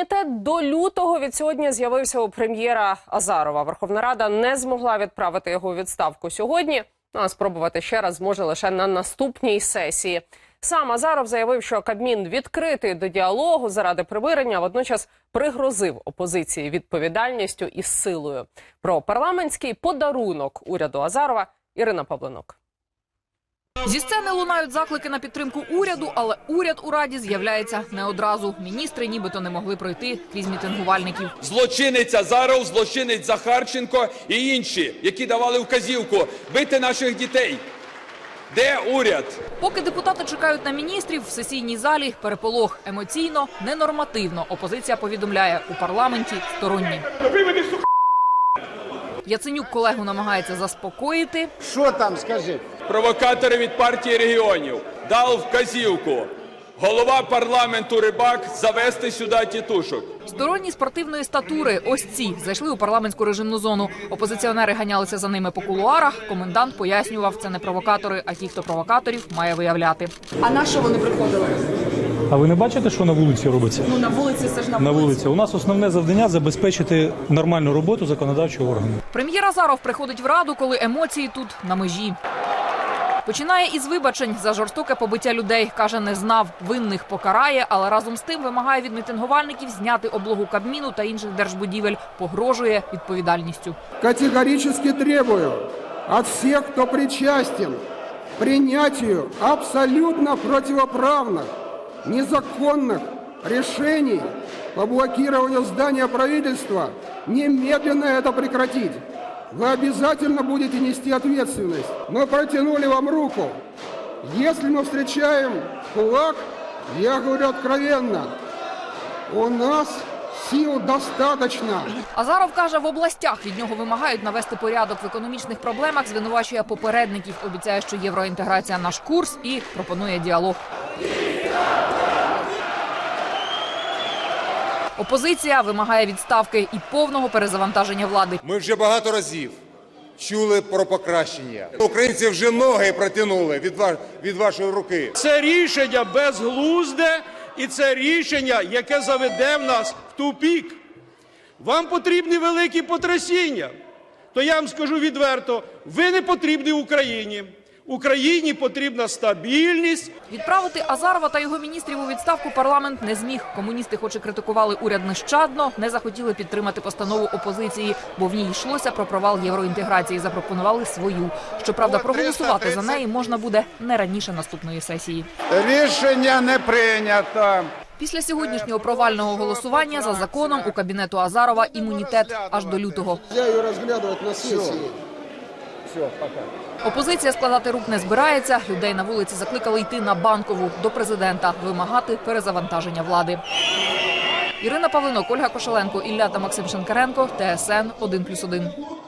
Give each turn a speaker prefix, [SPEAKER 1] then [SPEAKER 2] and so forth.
[SPEAKER 1] Імунітет до лютого від сьогодні з'явився у прем'єра Азарова. Верховна Рада не змогла відправити його у відставку сьогодні. Ну, а спробувати ще раз зможе лише на наступній сесії. Сам Азаров заявив, що Кабмін відкритий до діалогу заради примирення, водночас пригрозив опозиції відповідальністю і силою. Про парламентський подарунок уряду Азарова Ірина Павленок.
[SPEAKER 2] Зі сцени лунають заклики на підтримку уряду, але уряд у раді з'являється не одразу. Міністри нібито не могли пройти крізь мітингувальників.
[SPEAKER 3] Злочинець Азаров, злочинець Захарченко і інші, які давали вказівку бити наших дітей. Де уряд?
[SPEAKER 2] Поки депутати чекають на міністрів, в сесійній залі переполох емоційно, ненормативно. Опозиція повідомляє у парламенті сторонні. Яценюк колегу намагається заспокоїти.
[SPEAKER 4] Що там, скажи?
[SPEAKER 3] Провокатори від партії регіонів дав вказівку. Голова парламенту Рибак завести сюди тітушок.
[SPEAKER 2] Сторонні спортивної статури, ось ці зайшли у парламентську режимну зону. Опозиціонери ганялися за ними по кулуарах. Комендант пояснював, це не провокатори, а ті, хто провокаторів має виявляти.
[SPEAKER 5] А на що вони приходили?
[SPEAKER 6] А ви не бачите, що на вулиці робиться?
[SPEAKER 5] Ну на вулиці це ж на,
[SPEAKER 6] На вулиці у нас основне завдання забезпечити нормальну роботу законодавчого органу.
[SPEAKER 2] Прем'єр Азаров приходить в раду, коли емоції тут на межі. Починає із вибачень за жорстоке побиття людей. Каже, не знав, винних покарає, але разом з тим вимагає від мітингувальників зняти облогу Кабміну та інших держбудівель. Погрожує відповідальністю.
[SPEAKER 7] Категорически требую от всех, кто причастен к принятию абсолютно противоправных, незаконных решений по блокированию здания правительства, немедленно это прекратить. Вы обязательно будете нести ответственность. Мы протянули вам руку. Если мы встречаем кулак, я говорю откровенно, у нас сил достаточно.
[SPEAKER 2] Азаров каже, в областях від нього вимагають навести порядок в економічних проблемах. Звинувачує попередників. Обіцяє, що євроінтеграція наш курс і пропонує діалог. Опозиція вимагає відставки і повного перезавантаження влади.
[SPEAKER 4] Ми вже багато разів чули про покращення. Українці вже ноги протягнули від, ва- від вашої руки.
[SPEAKER 8] Це рішення безглузде і це рішення, яке заведе в нас в тупік. Вам потрібні великі потрясіння. То я вам скажу відверто: ви не потрібні Україні. Україні потрібна стабільність,
[SPEAKER 2] Відправити Азарова та його міністрів у відставку парламент не зміг. Комуністи, хоч і критикували уряд нещадно, не захотіли підтримати постанову опозиції, бо в ній йшлося про провал євроінтеграції. Запропонували свою. Щоправда, проголосувати за неї можна буде не раніше наступної сесії.
[SPEAKER 4] Рішення не прийнято.
[SPEAKER 2] Після сьогоднішнього провального голосування за законом у кабінету Азарова імунітет аж до лютого.
[SPEAKER 7] Нельзя ее разглядывать на сессии.
[SPEAKER 2] Опозиція складати рук не збирається. Людей на вулиці закликали йти на банкову до президента, вимагати перезавантаження влади. Ірина Павлинок, Ольга Кошеленко, Ілля та Максим Шенкаренко, ТСН 1+,1.